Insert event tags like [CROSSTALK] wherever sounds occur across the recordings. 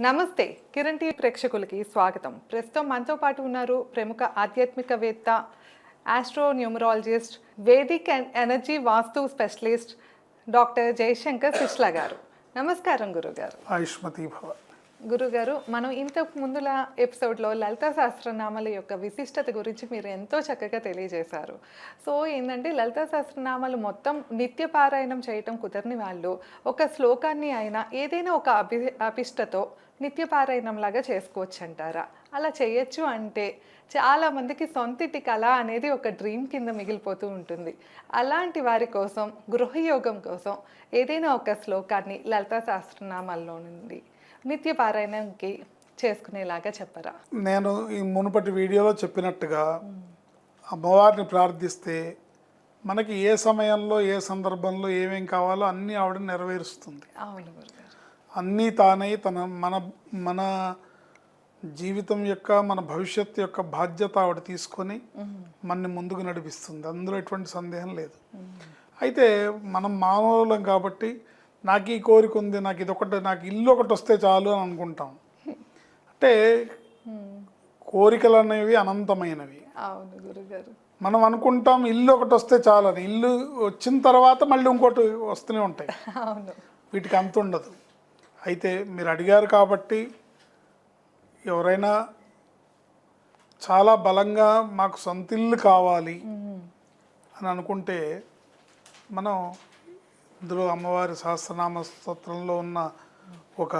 నమస్తే కిరణ్ టీవీ ప్రేక్షకులకి స్వాగతం. ప్రస్తుతం మనతో పాటు ఉన్నారు ప్రముఖ ఆధ్యాత్మికవేత్త astro numerologist Vedic and energy vastu specialist doctor Jayashankar Sishla గారు. నమస్కారం గురుగారు. ఆయుష్మతి భవ. గురుగారు మనం ఇంతకు ముందుల ఎపిసోడ్లో లలిత సహస్రనామాల యొక్క విశిష్టత గురించి మీరు ఎంతో చక్కగా తెలియజేశారు. సో ఏంటంటే లలిత సహస్రనామాలు మొత్తం నిత్య పారాయణం చేయటం కుదరని వాళ్ళు ఒక శ్లోకాన్ని అయినా ఏదైనా ఒక అభి అభిష్టతో నిత్య పారాయణం లాగా చేసుకోవచ్చు అంటారా అలా చేయొచ్చు అంటే చాలా మందికి సొంతింటి కళ అనేది ఒక డ్రీమ్ కింద మిగిలిపోతూ ఉంటుంది. అలాంటి వారి కోసం గృహయోగం కోసం ఏదైనా ఒక శ్లోకాన్ని లలిత సహస్రనామాల్లో నుండి నిత్య పారాయణంకి చేసుకునేలాగా చెప్పరా? నేను ఈ మునుపటి వీడియోలో చెప్పినట్టుగా అమ్మవారిని ప్రార్థిస్తే మనకి ఏ సమయంలో ఏ సందర్భంలో ఏమేం కావాలో అన్నీ ఆవిడ నెరవేరుస్తుంది. అవును అన్నీ తానై తన మన మన జీవితం యొక్క మన భవిష్యత్తు యొక్క బాధ్యత ఆవిడ తీసుకొని మనని ముందుకు నడిపిస్తుంది. అందులో ఎటువంటి సందేహం లేదు. అయితే మనం మానవులం కాబట్టి నాకు ఈ కోరిక ఉంది నాకు ఇది ఒకటి నాకు ఇల్లు ఒకటి వస్తే చాలు అని అనుకుంటాం. అంటే కోరికలు అనేవి అనంతమైనవి. మనం అనుకుంటాం ఇల్లు ఒకటి వస్తే చాలని ఇల్లు వచ్చిన తర్వాత మళ్ళీ ఇంకోటి వస్తూనే ఉంటాయి. [LAUGHS] వీటికి అంత ఉండదు. అయితే మీరు అడిగారు కాబట్టి ఎవరైనా చాలా బలంగా మాకు సొంత ఇల్లు కావాలి అని అనుకుంటే మనం ఇందులో అమ్మవారి సహస్రనామ స్తోత్రంలో ఉన్న ఒక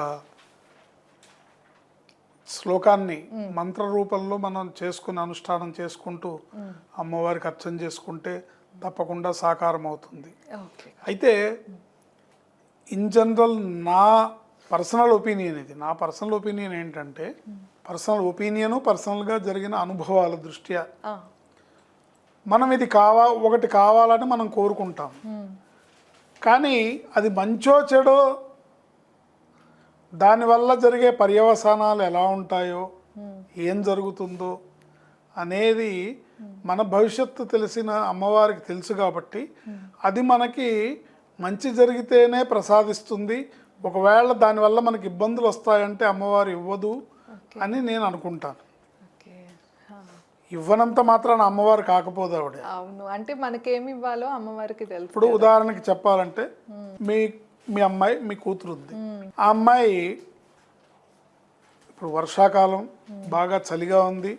శ్లోకాన్ని మంత్ర రూపంలో మనం చేసుకుని అనుష్ఠానం చేసుకుంటూ అమ్మవారికి అర్చన చేసుకుంటే తప్పకుండా సాకారం అవుతుంది అయితే ఇన్ జనరల్ నా పర్సనల్ ఒపీనియన్ ఇది. నా పర్సనల్ ఒపీనియన్ ఏంటంటే పర్సనల్ ఒపీనియను పర్సనల్గా జరిగిన అనుభవాల దృష్ట్యా మనం ఇది కావా ఒకటి కావాలని మనం కోరుకుంటాం. కానీ అది మంచో చెడో దానివల్ల జరిగే పర్యవసానాలు ఎలా ఉంటాయో ఏం జరుగుతుందో అనేది మన భవిష్యత్తు తెలిసిన అమ్మవారికి తెలుసు కాబట్టి అది మనకి మంచి జరిగితేనే ప్రసాదిస్తుంది ఒకవేళ దానివల్ల మనకి ఇబ్బందులు వస్తాయంటే అమ్మవారు ఇవ్వదు అని నేను అనుకుంటాను. ఇవ్వనంత మాత్రాన అమ్మవారు కాకపోదు ఆవిడ. అవును. అంటే మనకేమి ఇవ్వాలో అమ్మవారికి తెలుసు ఇప్పుడు ఉదాహరణకి చెప్పాలంటే మీ మీ అమ్మాయి మీ కూతురు ఉంది ఆ అమ్మాయి ఇప్పుడు వర్షాకాలం బాగా చలిగా ఉంది.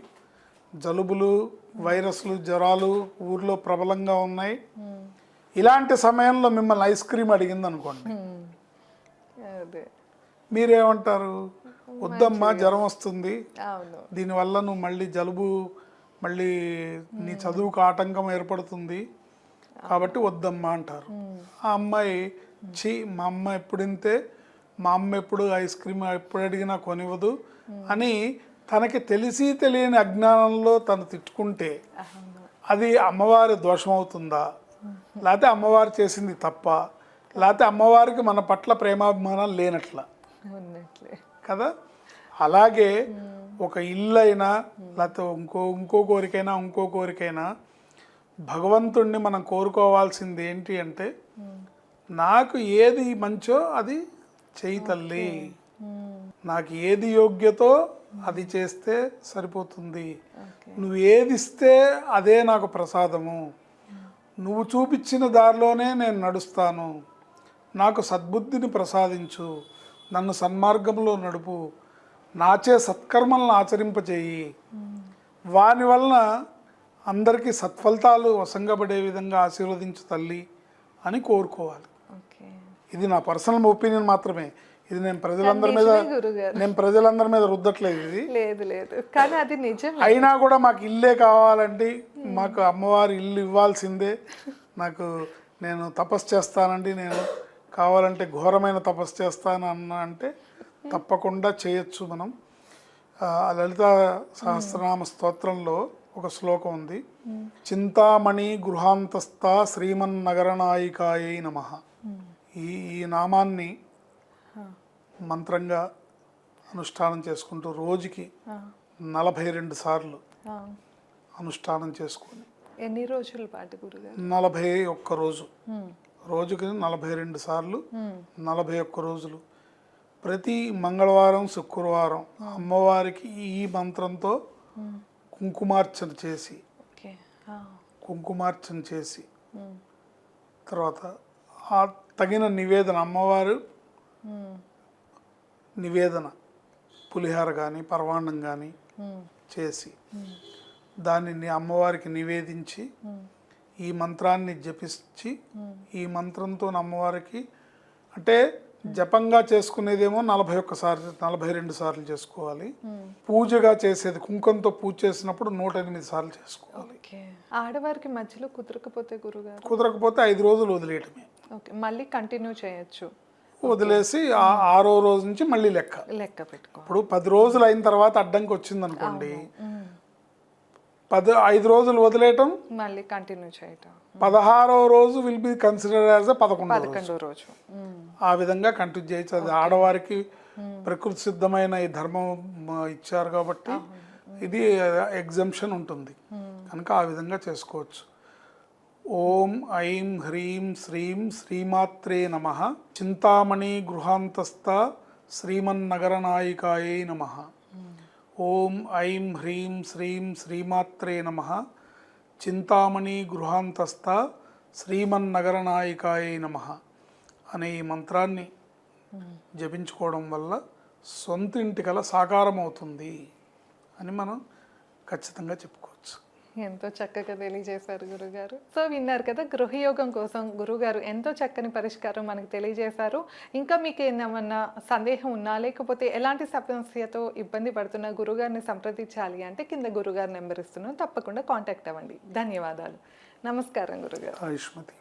జలుబులు వైరస్లు జ్వరాలు ఊర్లో ప్రబలంగా ఉన్నాయి. ఇలాంటి సమయంలో మిమ్మల్ని ఐస్ క్రీమ్ అడిగింది అనుకోండి. అదే. మీరేమంటారు? వద్దమ్మా జ్వరం వస్తుంది. దీనివల్ల నువ్వు మళ్ళీ జలుబు మళ్ళీ నీ చదువుకు ఆటంకం ఏర్పడుతుంది. కాబట్టి వద్దమ్మా అంటారు. ఆ అమ్మాయి ఛీ మా అమ్మ ఎప్పుడు ఇంతే మా అమ్మ ఎప్పుడు ఐస్ క్రీమ్ ఎప్పుడు అడిగినా కొనివ్వదు అని తనకి తెలిసి తెలియని అజ్ఞానంలో తను తిట్టుకుంటే అది అమ్మవారి దోషం అవుతుందా లేకపోతే అమ్మవారు చేసింది తప్ప? లేకపోతే అమ్మవారికి మన పట్ల ప్రేమాభిమానం లేనట్ల. కదా? అలాగే ఒక ఇల్లు అయినా లేకపోతే ఇంకో ఇంకో కోరికైనా ఇంకో కోరికైనా భగవంతుణ్ణి మనం కోరుకోవాల్సింది ఏంటి అంటే నాకు ఏది మంచో అది చెయ్యి తల్లి. నాకు ఏది యోగ్యతో అది చేస్తే సరిపోతుంది. నువ్వు ఏది ఇస్తే అదే నాకు ప్రసాదము. నువ్వు చూపించిన దారిలోనే నేను నడుస్తాను. నాకు సద్బుద్ధిని ప్రసాదించు. నన్ను సన్మార్గంలో నడుపు. నాచే సత్కర్మలను ఆచరింపచేయి. వాని వలన అందరికీ సత్ఫలితాలు వసంగబడే విధంగా ఆశీర్వదించు తల్లి అని కోరుకోవాలి. ఓకే. ఇది నా పర్సనల్ ఒపీనియన్ మాత్రమే. ఇది నేను ప్రజలందరి మీద నేను ప్రజలందరి మీద రుద్దట్లేదు ఇది. లేదు లేదు. కానీ అది నిజం అయినా కూడా మాకు ఇల్లే కావాలండి. మాకు అమ్మవారి ఇల్లు ఇవ్వాల్సిందే. నాకు నేను తపస్సు చేస్తానండి నేను. కావాలంటే ఘోరమైన తపస్సు చేస్తాను అన్న అంటే తప్పకుండా చేయొచ్చు మనం. లలిత సహస్రనామ స్తోత్రంలో ఒక శ్లోకం ఉంది. చింతామణి గృహాంతస్థ శ్రీమన్నగరనాయికాయై నమ. ఈ ఈ నామాన్ని మంత్రంగా అనుష్ఠానం చేసుకుంటూ రోజుకి నలభై రెండు సార్లు. అనుష్ఠానం చేసుకొని ఎన్ని రోజుల పాటు నలభై ఒక్క రోజు. రోజుకి నలభై రెండు సార్లు. నలభై ఒక్క రోజులు. ప్రతి మంగళవారం శుక్రవారం అమ్మవారికి ఈ మంత్రంతో కుంకుమార్చన చేసి కుంకుమార్చన చేసి తర్వాత ఆ తగిన నివేదన అమ్మవారు నివేదన పులిహార కానీ పరవాన్నం కానీ చేసి దానిని అమ్మవారికి నివేదించి ఈ మంత్రాన్ని జపించి ఈ మంత్రంతో అమ్మవారికి అంటే జపంగా చేసుకునేదేమో నలభై ఒక్కసారి నలభై రెండు సార్లు చేసుకోవాలి. పూజగా చేసేది కుంకంతో పూజ చేసినప్పుడు నూట ఎనిమిది సార్లు చేసుకోవాలి. ఆడవారికి మధ్యలో కుదరకపోతే గురుగారు? కుదరకపోతే ఐదు రోజులు వదిలేయటమే. ఓకే. మళ్ళీ కంటిన్యూ చేయొచ్చు. వదిలేసి ఆరో రోజు నుంచి మళ్ళీ లెక్క. లెక్క పెట్టుకో. ఇప్పుడు పది రోజులు అయిన తర్వాత అడ్డంకి వచ్చింది అనుకోండి పది ఐదు రోజులు వదిలేయటం? మళ్ళీ కంటిన్యూ చేయటం. పదహారవ రోజు విల్ బి కన్సిడర్ యాజ్ పదకొండు రోజు. ఆ విధంగా కంటిన్యూ చేయొచ్చు. అది ఆడవారికి ప్రకృతి సిద్ధమైన ఈ ధర్మం ఇచ్చారు కాబట్టి ఇది ఎగ్జంప్షన్ ఉంటుంది. కనుక ఆ విధంగా చేసుకోవచ్చు. ఓం ఐం హ్రీం శ్రీం శ్రీమాత్రే నమ. చింతామణి గృహాంతస్థ శ్రీమన్నగరనాయికాయై నమ. ఓం ఐం హ్రీం శ్రీం శ్రీమాత్రే నమ. చింతామణి గృహాంతస్థ శ్రీమన్నగరనాయికాయై నమ అనే ఈ మంత్రాన్ని జపించుకోవడం వల్ల సొంత ఇంటి కల సాకారం అవుతుంది అని మనం ఖచ్చితంగా చెప్పుకోవచ్చు ఎంతో చక్కగా తెలియజేశారు గురుగారు. సో విన్నారు కదా గృహయోగం కోసం గురుగారు ఎంతో చక్కని పరిష్కారం మనకు తెలియజేశారు. ఇంకా మీకు ఏమన్నా సందేహం ఉన్నా లేకపోతే ఎలాంటి సమస్యతో ఇబ్బంది పడుతున్న గురుగారిని సంప్రదించాలి అంటే కింద గురుగారు నెంబర్ ఇస్తున్నాం తప్పకుండా కాంటాక్ట్ అవ్వండి. ధన్యవాదాలు. నమస్కారం గురుగారు. ఆయుష్మతి.